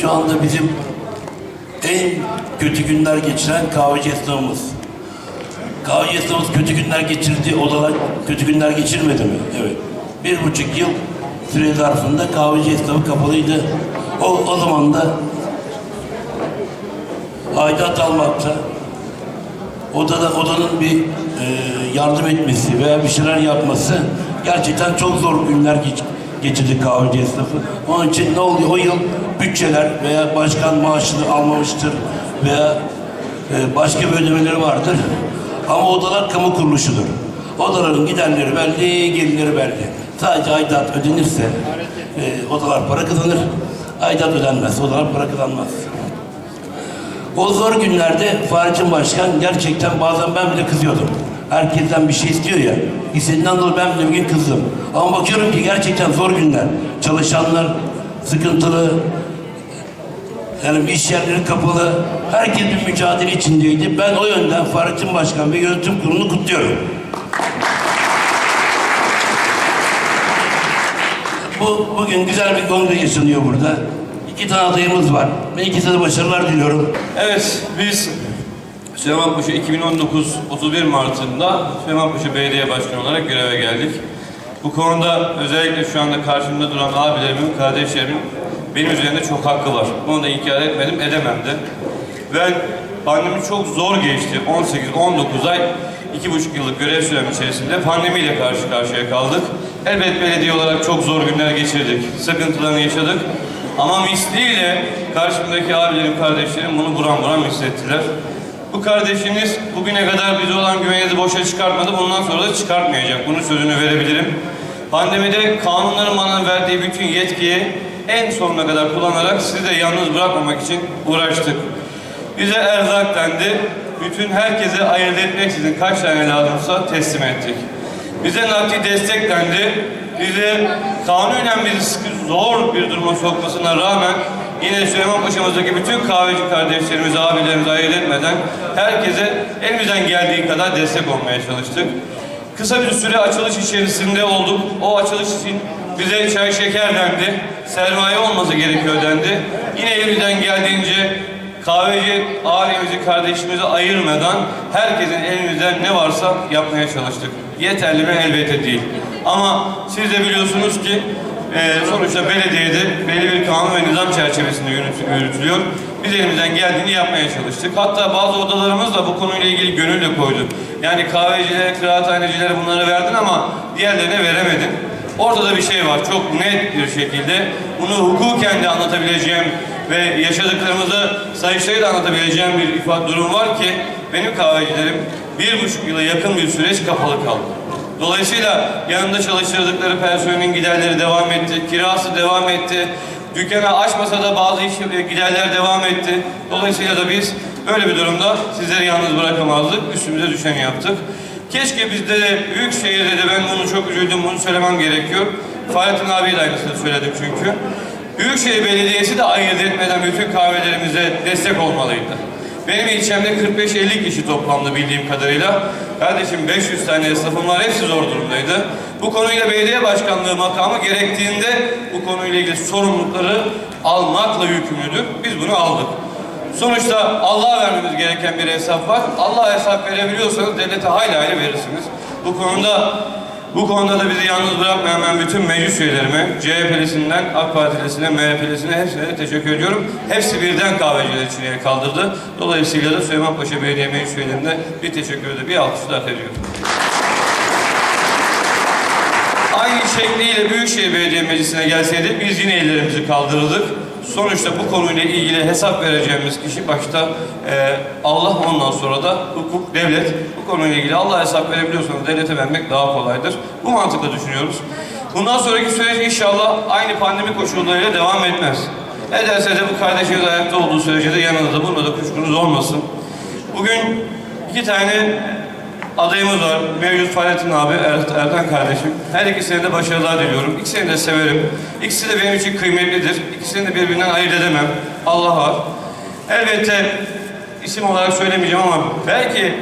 şu anda bizim en kötü günler geçiren kahveci esnafımız. Kahveci esnafımız kötü günler geçirdi, odalar kötü günler geçirmedi mi? Evet. Bir buçuk yıl süre zarfında kahveci esnafı kapalıydı. O, o zaman da aidat almakta, odada odanın bir e, yardım etmesi veya bir şeyler yapması gerçekten çok zor günler geç, geçirdi kahveci esnafı. Onun için ne oluyor? O yıl bütçeler veya başkan maaşını almamıştır veya e, başka ödemeleri vardır. Ama odalar kamu kuruluşudur. Odaların giderleri belli, gelirleri belli. Sadece aidat ödenirse e, odalar para kazanır. Aidat ödenmez, odalar para kazanmaz. O zor günlerde Fahrettin Başkan gerçekten bazen ben bile kızıyordum. Herkesten bir şey istiyor ya. İstediğinden dolayı ben bile bir gün kızdım. Ama bakıyorum ki gerçekten zor günler. Çalışanlar sıkıntılı. Yani iş yerleri kapalı. Herkes bir mücadele içindeydi. Ben o yönden Fahrettin Başkan ve yönetim kurulunu kutluyorum. Bu bugün güzel bir kongre yaşanıyor burada. İki tane adayımız var. Ben ikisine de başarılar diliyorum. Evet, biz Süleymanpaşa 2019 31 Mart'ında Süleymanpaşa Belediye Başkanı olarak göreve geldik. Bu konuda özellikle şu anda karşımda duran abilerimin, kardeşlerimin benim üzerinde çok hakkı var. Bunu da inkar etmedim, edemem de. Ben pandemi çok zor geçti. 18-19 ay, iki buçuk yıllık görev sürem içerisinde pandemiyle karşı karşıya kaldık. Elbet belediye olarak çok zor günler geçirdik. Sıkıntılarını yaşadık. Ama misliyle karşımdaki abilerim, kardeşlerim bunu buram buram hissettiler. Bu kardeşiniz bugüne kadar bize olan güveninizi boşa çıkartmadı. Bundan sonra da çıkartmayacak. Bunun sözünü verebilirim. Pandemide kanunların bana verdiği bütün yetkiyi en sonuna kadar kullanarak sizi de yalnız bırakmamak için uğraştık. Bize erzak dendi. Bütün herkese ayırt etmeksizin kaç tane lazımsa teslim ettik. Bize nakdi destek dendi. Bizi kanunen bizi zor bir duruma sokmasına rağmen yine Süleyman Paşa'mızdaki bütün kahveci kardeşlerimizi, abilerimizi ayırt etmeden herkese elimizden geldiği kadar destek olmaya çalıştık. Kısa bir süre açılış içerisinde olduk. O açılış için bize çay şeker dendi. Sermaye olması gerekiyor dendi. Yine elimizden geldiğince kahveci ailemizi, kardeşimizi ayırmadan herkesin elimizden ne varsa yapmaya çalıştık. Yeterli mi? Elbette değil. Ama siz de biliyorsunuz ki e, sonuçta belediyede belli bir kanun ve nizam çerçevesinde yürüt- yürütülüyor. Biz elimizden geldiğini yapmaya çalıştık. Hatta bazı odalarımız da bu konuyla ilgili gönül de koydu. Yani kahvecilere, kıraathanecilere bunları verdin ama diğerlerine veremedin. Ortada bir şey var çok net bir şekilde. Bunu hukuken de anlatabileceğim ve yaşadıklarımızı sayıştayı da anlatabileceğim bir ifade durum var ki benim kahvecilerim bir buçuk yıla yakın bir süreç kapalı kaldı. Dolayısıyla yanında çalıştırdıkları personelin giderleri devam etti, kirası devam etti. Dükkanı açmasa da bazı iş giderler devam etti. Dolayısıyla da biz böyle bir durumda sizleri yalnız bırakamazdık. Üstümüze düşeni yaptık. Keşke bizde de büyük şehirde de ben bunu çok üzüldüm, bunu söylemem gerekiyor. Fahrettin abiye de aynısını söyledim çünkü. Büyükşehir Belediyesi de ayırt etmeden bütün kahvelerimize destek olmalıydı. Benim ilçemde 45-50 kişi toplamda bildiğim kadarıyla. Kardeşim 500 tane esnafım var, hepsi zor durumdaydı. Bu konuyla belediye başkanlığı makamı gerektiğinde bu konuyla ilgili sorumlulukları almakla yükümlüdür. Biz bunu aldık. Sonuçta Allah'a vermemiz gereken bir hesap var. Allah'a hesap verebiliyorsanız devlete hayli hayli verirsiniz. Bu konuda bu konuda da bizi yalnız bırakmayan ben bütün meclis üyelerime, CHP'lisinden AK Partilisine, MHP'lisine hepsine de teşekkür ediyorum. Hepsi birden kahveciler içine kaldırdı. Dolayısıyla da Süleymanpaşa Belediye Meclis üyelerine bir teşekkür ederim, bir alkış da hak ediyorum. Aynı şekliyle Büyükşehir Belediye Meclisi'ne gelseydi biz yine ellerimizi kaldırırdık. Sonuçta bu konuyla ilgili hesap vereceğimiz kişi başta e, Allah ondan sonra da hukuk, devlet. Bu konuyla ilgili Allah hesap verebiliyorsanız devlete vermek daha kolaydır. Bu mantıkla düşünüyoruz. Bundan sonraki süreç inşallah aynı pandemi koşullarıyla devam etmez. Ederse de bu kardeşiniz ayakta olduğu sürece de yanınızda bunda da kuşkunuz olmasın. Bugün iki tane adayımız var. Mevcut Fahrettin abi, Er- Erkan kardeşim. Her ikisine de başarılar diliyorum. İkisini de severim. İkisi de benim için kıymetlidir. İkisini de birbirinden ayırt edemem. Allah var. Elbette isim olarak söylemeyeceğim ama belki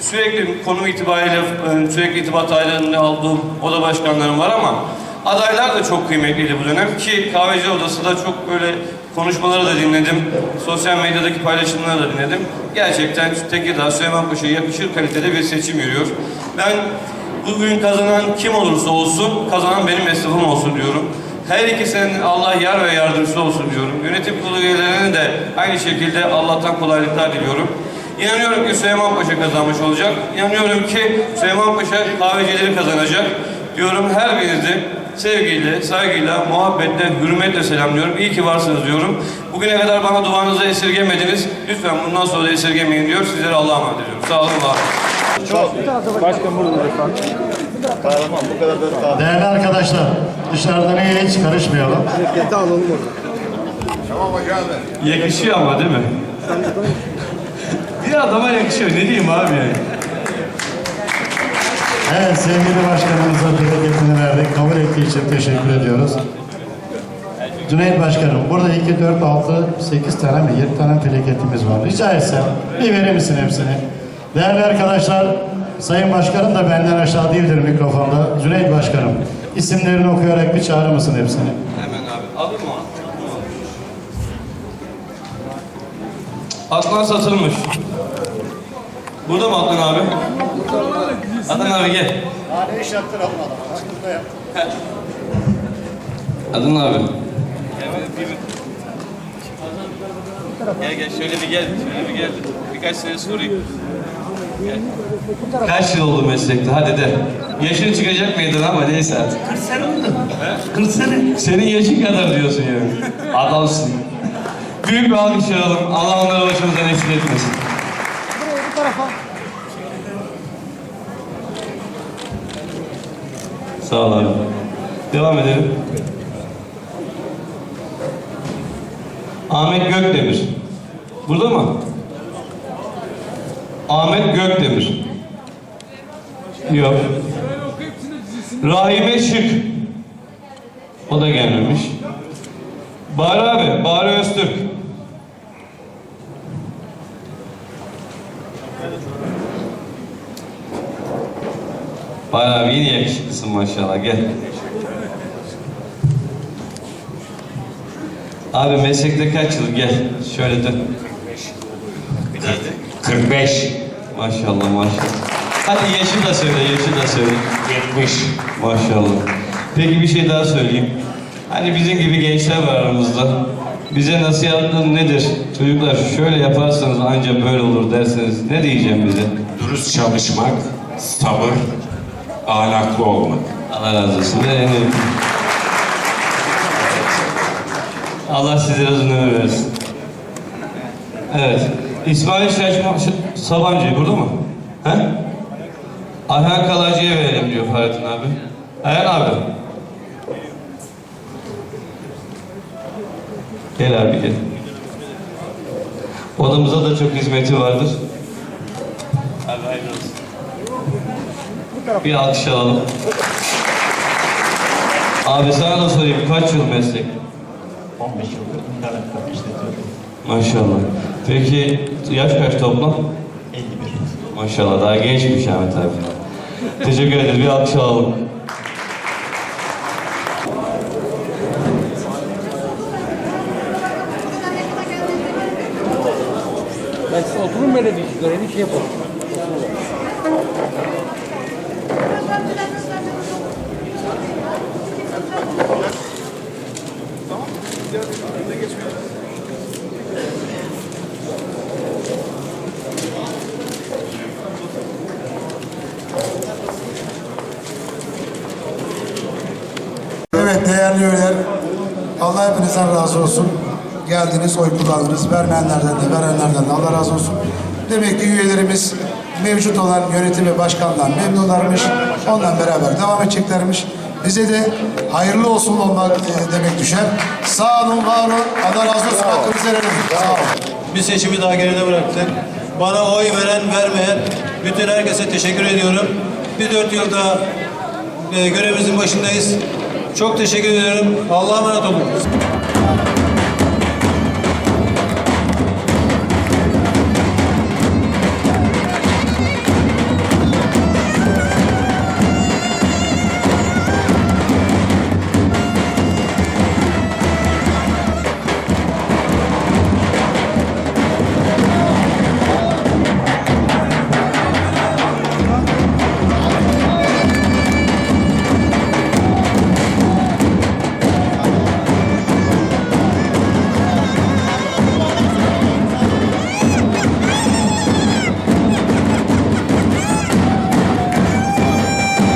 sürekli konum itibariyle sürekli itibat halinde aldığım oda başkanlarım var ama adaylar da çok kıymetliydi bu dönem ki kahveci odası da çok böyle Konuşmaları da dinledim. Sosyal medyadaki paylaşımları da dinledim. Gerçekten Tekirdağ Süleymanpaşa'ya yakışır kalitede bir seçim yürüyor. Ben bugün kazanan kim olursa olsun, kazanan benim esnafım olsun diyorum. Her ikisinin Allah yar ve yardımcısı olsun diyorum. Yönetim kurulu üyelerine de aynı şekilde Allah'tan kolaylıklar diliyorum. İnanıyorum ki Süleyman Paşa kazanmış olacak. İnanıyorum ki Süleyman Paşa kahvecileri kazanacak. Diyorum her birinizi sevgiyle, saygıyla, muhabbetle, hürmetle selamlıyorum. İyi ki varsınız diyorum. Bugüne kadar bana duanızı esirgemediniz. Lütfen bundan sonra da esirgemeyin diyor. Sizlere Allah'a emanet ediyorum. Sağ olun, Allah'a emanet. Değerli arkadaşlar, dışarıdan iyi hiç karışmayalım. Yakışıyor ama değil mi? bir adama yakışıyor. Ne diyeyim abi yani? Evet, sevgili başkanımıza bereketini verdik. Ettiği için teşekkür ediyoruz. Cüneyt Başkanım, burada 2, 4, 6, 8 tane mi, 7 tane plaketimiz var. Rica etsem, bir verir misin hepsini? Değerli arkadaşlar, Sayın Başkanım da benden aşağı değildir mikrofonda. Cüneyt Başkanım, isimlerini okuyarak bir çağırır mısın hepsini? Hemen abi. Alır mı Adnan satılmış. Burada mı Adnan abi? Adnan abi gel. Adnan abi. Gel gel şöyle bir gel. Şöyle bir gel. Birkaç sene sorayım. Gel. Kaç yıl oldu meslekte? Hadi de. Yaşın çıkacak mıydın ama neyse artık. 40 sene oldu. 40 sene. Senin yaşın kadar diyorsun yani. Adamsın. Büyük bir alkış alalım. Allah onları başımızdan eksik etmesin. Sağ ol abi. Devam edelim. Ahmet Gökdemir. Burada mı? Ahmet Gökdemir. Yok. Rahime Şık. O da gelmemiş. Bahri abi, Bahri Öztürk. Abi yine yakışıklısın maşallah gel. Abi meslekte kaç yıl gel şöyle dön. 45. Maşallah maşallah. Hadi yaşı da söyle, yaşı da söyle. 70. Maşallah. Peki bir şey daha söyleyeyim. Hani bizim gibi gençler var aramızda. Bize nasihatın nedir? Çocuklar şöyle yaparsanız ancak böyle olur derseniz ne diyeceğim bize? Dürüst çalışmak, sabır, ahlaklı olmak. Allah razı olsun. Önemli- Allah size uzun ömür versin. Evet. İsmail Şaşma Sabancı burada mı? He? Ayhan Kalaycı'ya verelim diyor Fahrettin abi. Ayhan abi. Gel abi gel. Odamıza da çok hizmeti vardır. Abi hayırlı olsun. Bir alkış alalım. Abi sana da sorayım kaç yıl meslek? 15 yıldır internet kafe işletiyorum. Maşallah. Peki yaş kaç toplam? 51. Maşallah daha gençmiş Ahmet abi. Teşekkür ederiz. Bir alkış alalım. Ben size oturun böyle bir görevi şey yapalım. Evet değerli üyeler, Allah hepinizden razı olsun. Geldiniz, oy kullandınız. Vermeyenlerden de, verenlerden de Allah razı olsun. Demek ki üyelerimiz mevcut olan yönetim ve başkandan memnunlarmış. Ondan beraber devam edeceklermiş. Bize de hayırlı olsun olmak e, demek düşer. Sağ olun, var olun. Allah razı olsun. Hakkınızı olun. Bir seçimi daha geride bıraktık. Bana oy veren, vermeyen bütün herkese teşekkür ediyorum. Bir dört yılda e, görevimizin başındayız. Çok teşekkür ediyorum. Allah'a emanet olun.